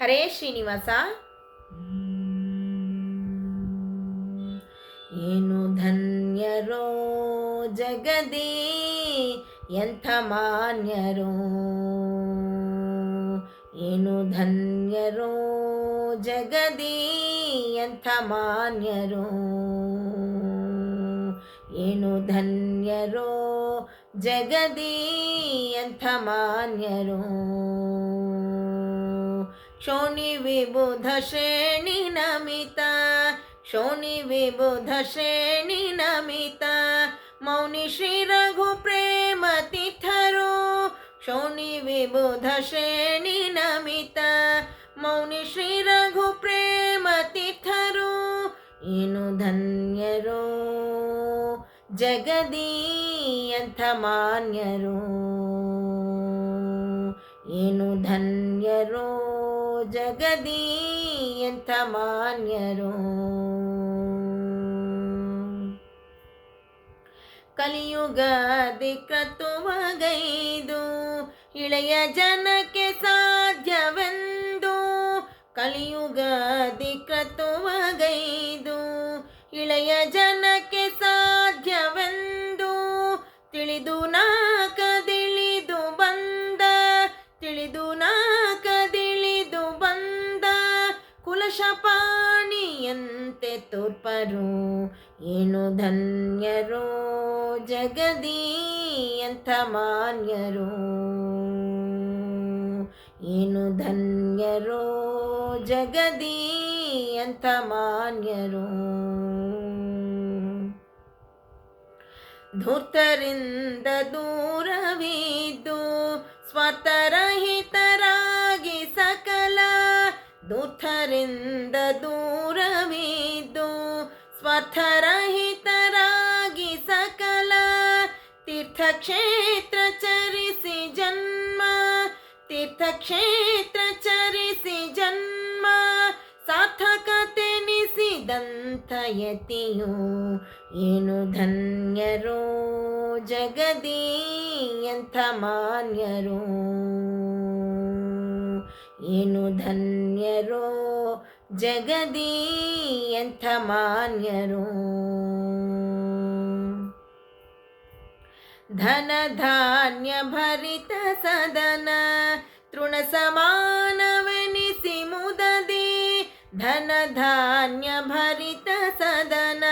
ಹರೇ ಶ್ರೀನಿವಾಸ. ಏನು ಧನ್ಯರೋ ಜಗದಿ, ಎಂಥ ಮಾನ್ಯರೋ. ಏನು ಧನ್ಯರೋ ಜಗದಿ, ಎಂಥ ಮಾನ್ಯರೋ. ಏನು ಧನ್ಯರೋ ಜಗದಿ, ಎಂಥ ಮಾನ್ಯರೋ. ಶೋಣಿ ವಿಬುಧ ಶ್ರೇಣಿ ನಮಿತ ಶೋಣಿ ವಿಬುಧ ಶ್ರೇಣಿ ನಮಿತ ಮೌನಿ ಶ್ರೀ ರಘು ಪ್ರೇಮ ತಿಥರು ಶೋಣಿ ವಿಬುಧ ಶ್ರೇಣಿ ನಮಿತ ಮೌನಿ ಶ್ರೀ ರಘು ಪ್ರೇಮ ತಿಥರು ಏನು ಧನ್ಯರೋ ಜಗದಿ ಅಂಥ ಮಾನ್ಯರು ಏನು ಧನ್ಯರೋ ಜಗದೀ ಎಂಥ ಮಾನ್ಯರೋ. ಕಲಿಯುಗದಿ ಕ್ರತುವಗೈದು ಇಳೆಯ ಜನಕ್ಕೆ ಸಾಧ್ಯವೆಂದು ಕಲಿಯುಗದಿ ಕ್ರತುವಗೈದು ಇಳೆಯ ಜನಕ್ಕೆ ತಿಳಿದು ನಾಕದಿಳಿದು ಬಂದ ಕುಲಶಪಾಣಿಯಂತೆ ತೋರ್ಪರು. ಏನು ಧನ್ಯರೋ ಜಗದೀ ಎಂಥ ಮಾನ್ಯರು. ಏನು ಧನ್ಯರೋ ಜಗದೀ ಎಂಥ ಮಾನ್ಯರು. ಧೂರ್ತರಿಂದ ದೂರವಿದ್ದು ಸಕಲ ಧೂರ್ತರಿಂದ ದೂರವಿದ್ದು ಸ್ವಥರಹಿತರಾಗಿ ಸಕಲ ತೀರ್ಥಕ್ಷೇತ್ರ ಚರಿಸಿ ಜನ್ಮ, ತೀರ್ಥಕ್ಷೇತ್ರ ಚರಿಸಿ ಜನ್ಮ ಸಾರ್ಥಕತೆನಿಸಿದಂಥ ಯತಿಯು ಏನು ಧನ್ಯರೋ ಜಗದೀ ಎಂಥ ಮಾನ್ಯರೋ. ಏನು ಧನ್ಯರೋ ಜಗದೀ ಎಂಥ ಮಾನ್ಯರೋ. ಧನ ಧಾನ್ಯ ಭರಿತ ಸದನ ತೃಣ ಸಮಾನವೆನಿಸಿ ಮುದದಿ. ಧನ ಧಾನ್ಯ ಭರಿತ ಸದನ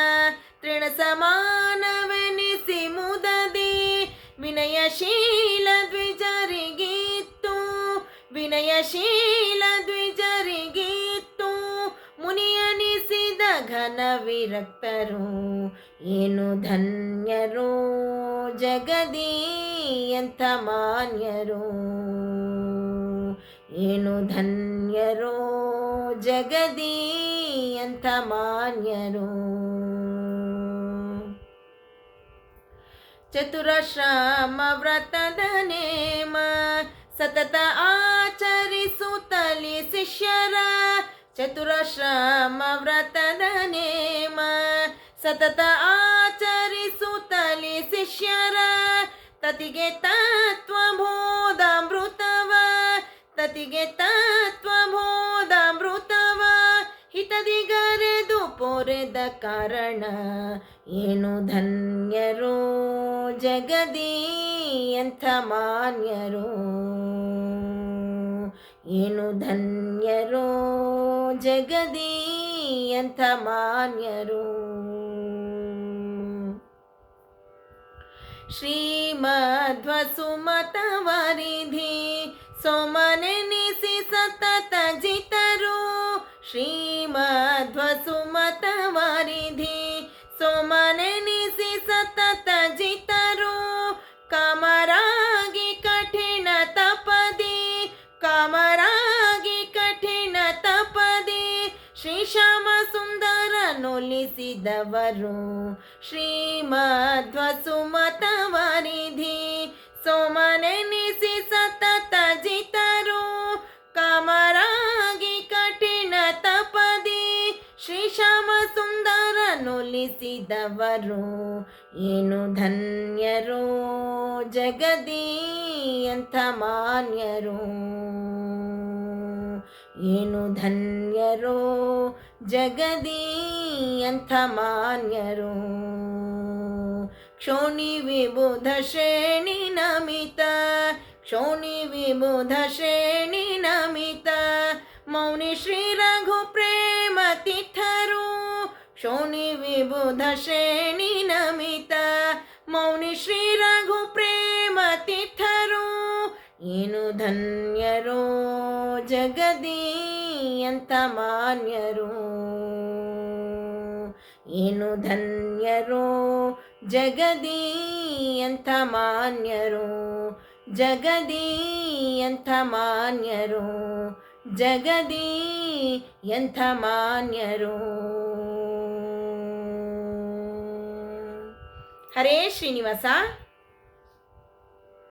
ತೃಣ ಸಮಾನವೆನಿಸಿ ಮುದದಿ. ವಿನಯಶೀಲ ದ್ವಿಜರಿಗಿತ್ತು. ವಿನಯಶೀಲ ಘನ ವಿರಕ್ತರು ಏನು ಧನ್ಯರು? ಜಗದಿ ಎಂಥ ಮಾನ್ಯರು, ಏನು ಧನ್ಯರು? ಜಗದಿ ಎಂಥ ಮಾನ್ಯರು ಚತುರಶ್ರಮ ವ್ರತದ ನೇಮ, ಸತತ ಆಚರಿಸುತ್ತಲಿ ಶಿಷ್ಯರ ಚತುರಶ್ರಮ ವ್ರತದ ನೇಮ, ಸತತ ಆಚರಿಸುತ್ತಲಿ ಶಿಷ್ಯರ. ತತಿಗೆ ತತ್ವಬೋಧಾಮೃತವ ತತಿಗೆ ತತ್ವಬೋಧಾಮೃತವ ಹಿತದಿಗರೆದು ಪೊರೆದ ಕಾರಣ ಏನು ಧನ್ಯರು ಜಗದಿ ಎಂಥ ಮಾನ್ಯರೋ. ಏನು ಧನ್ಯರೋ ಜಗದಿ ಎಂಥ ಮಾನ್ಯರೋ. ಶ್ರೀಮಧ್ವಸುಮತವರಿಧಿ ಸೋಮನೆನಿಸಿ ಸತತ ಜಿತರು. ಶ್ರೀಮಧ್ವಸುಮತವರಿಧಿ ವರಿಧಿ ಸತತ ಸುಂದರ ನೊಲಿಸಿದವರು ಶ್ರೀಮಧ್ವಸುಮತವರಿಧಿ ಸೋಮನೆನಿಸಿ ಸತತ ಜಿತರು ಕಮರಾಗಿ ಕಠಿಣ ತಪದಿ ಶ್ರೀಶ್ಯಾಮ ಸುಂದರ ನೊಲಿಸಿದವರು. ಏನು ಧನ್ಯರು ಜಗದಿ ಅಂಥ ಮಾನ್ಯರು. ಏನು ಧನ್ಯರೋ ಜಗದೀ ಅಂಥ ಮಾನ್ಯರು? ಕ್ಷೋಣಿ ವಿಬುಧ ಶ್ರೇಣಿ ನಮಿತ ಕ್ಷೋಣಿ ವಿಬುಧ ಶ್ರೇಣಿ ನಮಿತ, ಮೌನಿ ಶ್ರೀ ರಘು ಪ್ರೇಮ ತಿಥರು. ಕ್ಷೋಣಿ ವಿಬುಧ ಶ್ರೇಣಿ ನಮಿತ, ಮೌನಿ ಶ್ರೀ ರಘು ಪ್ರೇಮ ತಿಥರು. ಏನು ಧನ್ಯರೋ ಜಗದಿ ಅಂತ ಮಾನ್ಯರು. ಏನು ಧನ್ಯರು? ಜಗದಿ ಅಂತ ಮಾನ್ಯರು. ಜಗದೀ ಅಂತ ಮಾನ್ಯರು. ಜಗದೀ ಎಂಥ ಮಾನ್ಯರು. ಹರೇ ಶ್ರೀನಿವಾಸ.